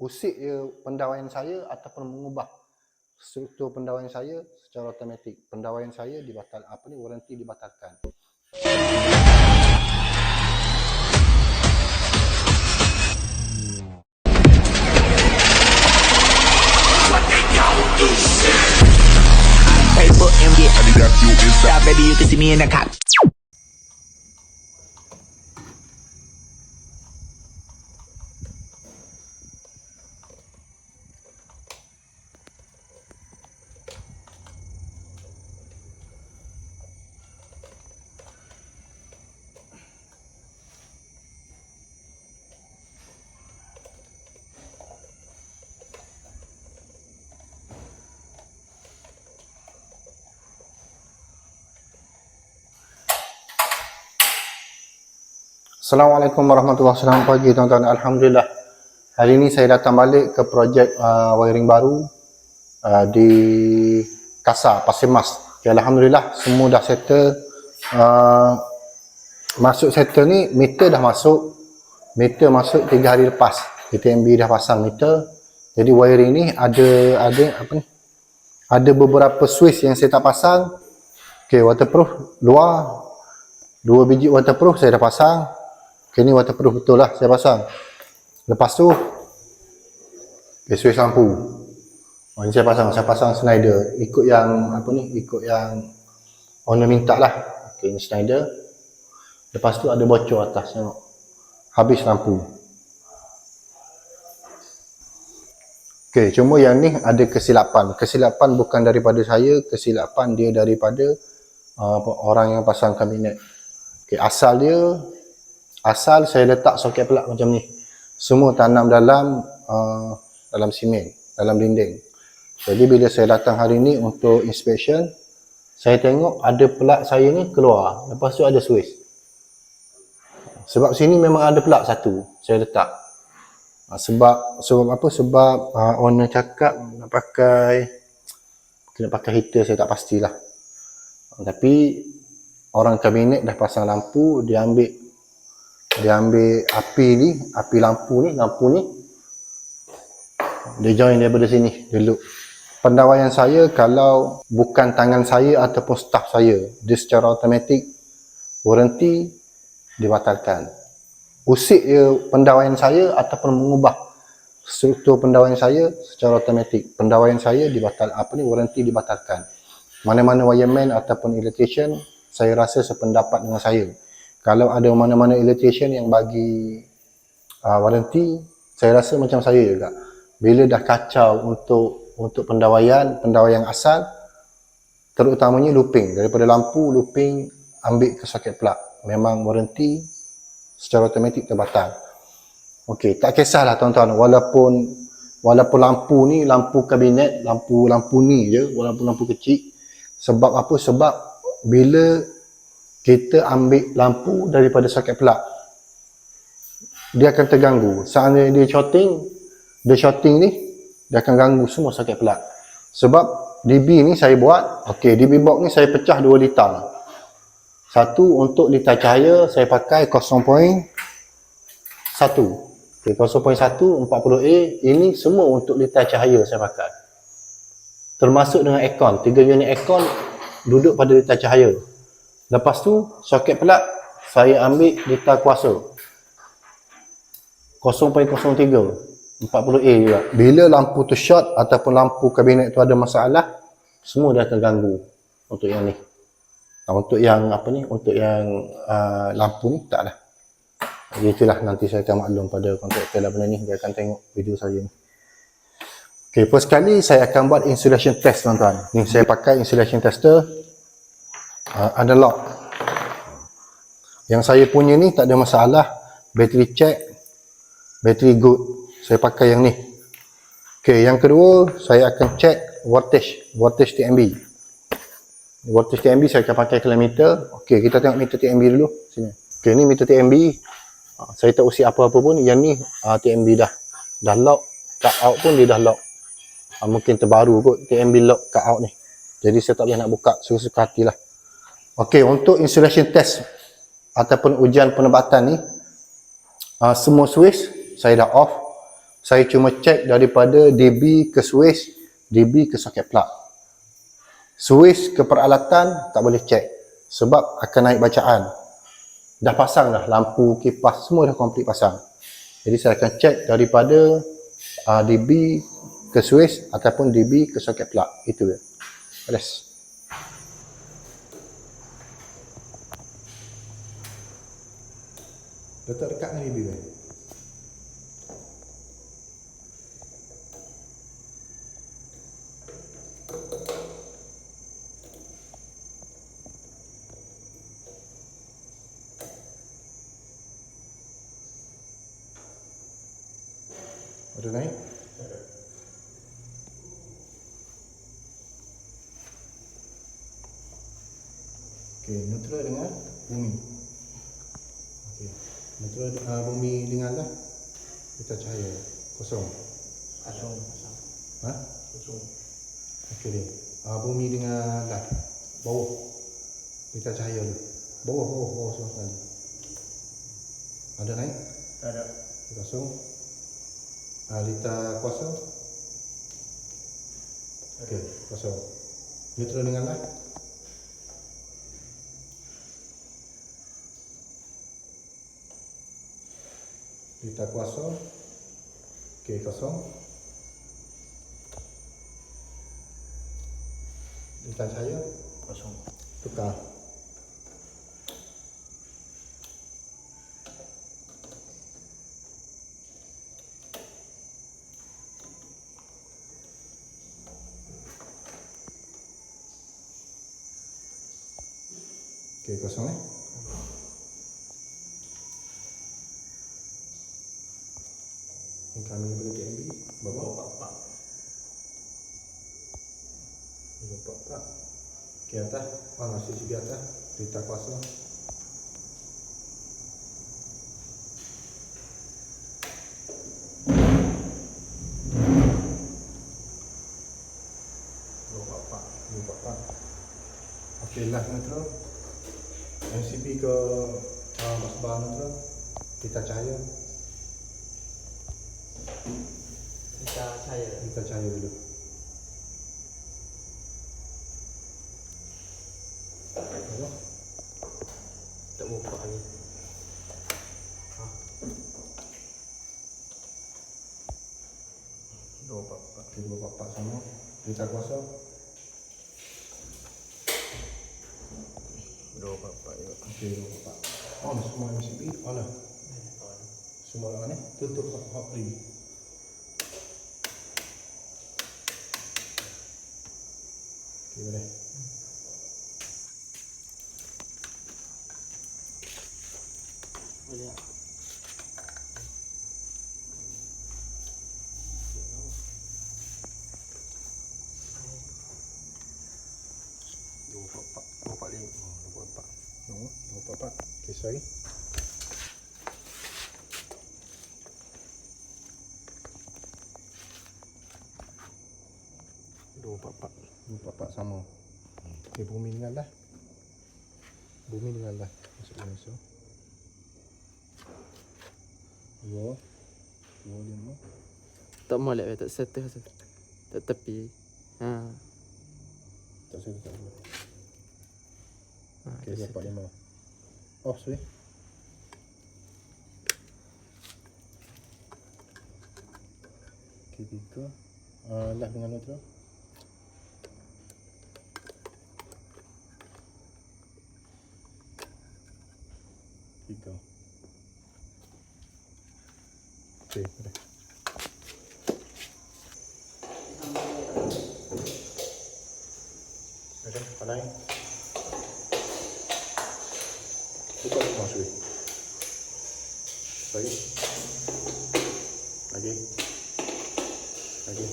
usik dia pendawaian saya ataupun mengubah struktur pendawaian saya secara automatik. Pendawaian saya dibatal apa ni waranti dibatalkan. Facebook and get Stop, baby, you can see me in the cop. Assalamualaikum warahmatullahi wabarakatuh. Pagi tuan-tuan. Alhamdulillah. Hari ini saya datang balik ke projek uh, wiring baru uh, di Kasar, Pasir Mas. Okay, Alhamdulillah semua dah settle. Uh, masuk settle ni meter dah masuk. Meter masuk 3 hari lepas. TTMB dah pasang meter. Jadi wiring ni ada ada apa ni? Ada beberapa switch yang saya tak pasang. Okay, waterproof luar. Dua biji waterproof saya dah pasang. Okay, ni waterproof betul lah saya pasang. Lepas tu, okay, switch lampu. Oh, ni saya pasang, saya pasang Snyder. Ikut yang, apa ni, ikut yang owner minta lah. Okay, ni Snyder. Lepas tu ada bocor atas, tengok. Habis lampu. Okay, cuma yang ni ada kesilapan. Kesilapan bukan daripada saya, kesilapan dia daripada uh, orang yang pasang kabinet. Okay, asal dia asal saya letak soket pelak macam ni. Semua tanam dalam uh, dalam simen dalam dinding. Jadi bila saya datang hari ni untuk inspection saya tengok ada pelak saya ni keluar. Lepas tu ada switch. Sebab sini memang ada pelak satu saya letak. Uh, sebab sebab apa? Sebab uh, owner cakap nak pakai kena pakai heater saya tak pastilah. Tapi orang kabinet dah pasang lampu dia ambil dia ambil api ni api lampu ni lampu ni dia join daripada sini dia pendawaian saya kalau bukan tangan saya ataupun staff saya dia secara automatik warranty dibatalkan usik dia pendawaian saya ataupun mengubah struktur pendawaian saya secara automatik. Pendawaian saya dibatal apa ni warranty dibatalkan mana-mana wireman ataupun electrician saya rasa sependapat dengan saya kalau ada mana-mana electrician yang bagi uh, warranty saya rasa macam saya juga. Bila dah kacau untuk untuk pendawaian pendawaian asal terutamanya looping daripada lampu looping ambil ke soket plug. Memang warranty secara automatik terbatal. Okey, tak kisahlah tuan-tuan. Walaupun walaupun lampu ni lampu kabinet lampu lampu ni je walaupun lampu kecil sebab apa? Sebab bila kita ambil lampu daripada soket plug dia akan terganggu. Seandainya dia shorting dia shorting ni dia akan ganggu semua soket plug sebab DB ni saya buat ok DB box ni saya pecah 2 litar satu untuk litar cahaya saya pakai 0.1 ok 0.1 40A ini semua untuk litar cahaya saya pakai. Termasuk dengan aircon. 3 unit aircon duduk pada litar cahaya Lepas tu soket pelak saya ambil litar kuasa 0.03 40A juga. Bila lampu tu short ataupun lampu kabinet tu ada masalah semua dah terganggu untuk yang ni. Nah, untuk yang apa ni untuk yang uh, lampu ni tak lah. Jadi itulah nanti saya akan maklum pada kontraktor lah benda ni dia akan tengok video saya ni. Okay, first kali saya akan buat insulation test tuan-tuan. Ni saya pakai insulation tester uh, analog yang saya punya ni tak ada masalah. Battery check. Battery good. Saya pakai yang ni. Ok yang kedua saya akan check voltage. Voltage TMB voltage TMB saya akan pakai kilometer. Ok kita tengok meter TMB dulu. Sini. Ok ni meter TMB uh, saya tak usik apa-apa pun. Yang ni uh, TMB dah. Dah lock. Cut out pun dia dah lock. Uh, mungkin terbaru kot TMB lock cut out ni. Jadi saya tak boleh nak buka. Suka-suka hatilah Okey, untuk insulation test ataupun ujian penebatan ni uh, semua switch saya dah off. Saya cuma cek daripada DB ke switch, DB ke soket plug. Switch ke peralatan tak boleh cek sebab akan naik bacaan. Dah pasang dah lampu, kipas semua dah komplit pasang. Jadi saya akan cek daripada uh, DB ke switch ataupun DB ke soket plug. Itu dia. Beres. Letak dekat dengan kan? Ada naik? Okey, neutral dengan bumi. Neutral uh, bumi dengan lah. Kita cahaya. Kosong. Kosong. Ha? Kosong. Okey. Uh, bumi dengan lah. Bawah. Kita cahaya dulu. Bawah, bawah, bawah semua sekali. Ada naik? Tak ada. Kosong. Uh, lita kosong. Okey, kosong. Neutral dengan lah. Lita kosong. Okey, kosong. Lita cahaya. Kosong. Tukar. Okey, kosong eh. Kami boleh TMB. Bawa. Bapak pak. Bapak tak. Okey, atas. Mana CCTV atas. Berita kuasa. Bapak pak. Bapak tak. Okey, lah neutral. MCB ke uh, Masbah neutral. Kita cahaya. Kita saya. Kita cahaya dulu. Apa? Tak buka ni. Ha. Dua bapak. Okey, dua bapak sama. Berita kuasa. Dua bapak juga. Okey, dua bapak. On semua MCB. On lah. Semua on eh. Tutup ring. Okey, boleh. Boleh tak? Dua. Bapak lima. Dua bapak. No, dua bapak. Okey, sorry. Dua bapak. Dua bapak sama. Okey, bumi dengan lah. Bumi dengan lah. Masuk dalam so. Dua. Dua, lima. Tak molek tak settle. Tak tepi. Ha. Tak saya tak dulu. ha dah dapat settle. lima. Off, sorry. Okey, tiga. Uh, lah dengan neutral. Tiga. Okey, boleh. Okey, pandai. Buka rumah suri. Lagi. Lagi. Lagi.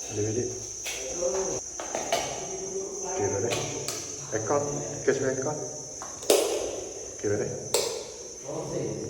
Ada edit. Okey, boleh. Record. Cash record. Okey, boleh.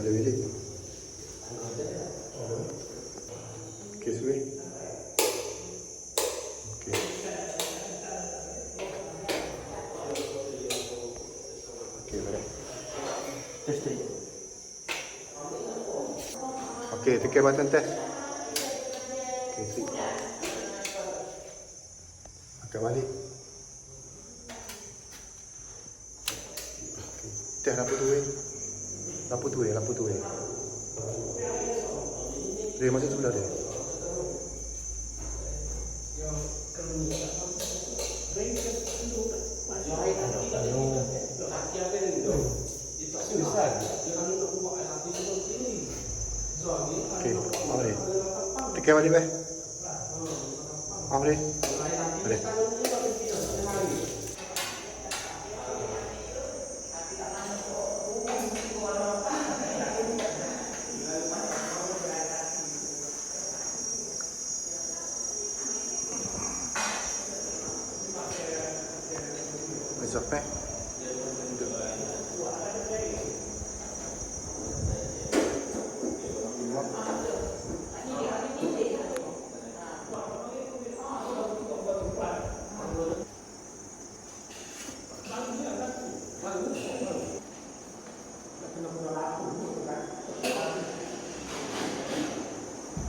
Ada edit. Okey. Okey. Okey. Okey, Okay, tekan button test. Okay, klik. Angkat balik. Okay. Test lampu tu eh. Lampu tu eh, lampu tu eh. Dia masuk sebelah dia. Okey, on dia. Tekan balik eh. On dia. Boleh. Besok eh.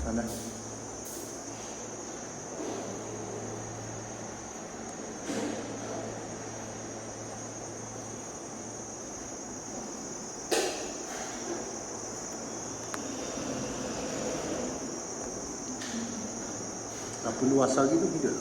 Sana. Tak perlu asal gitu tidak?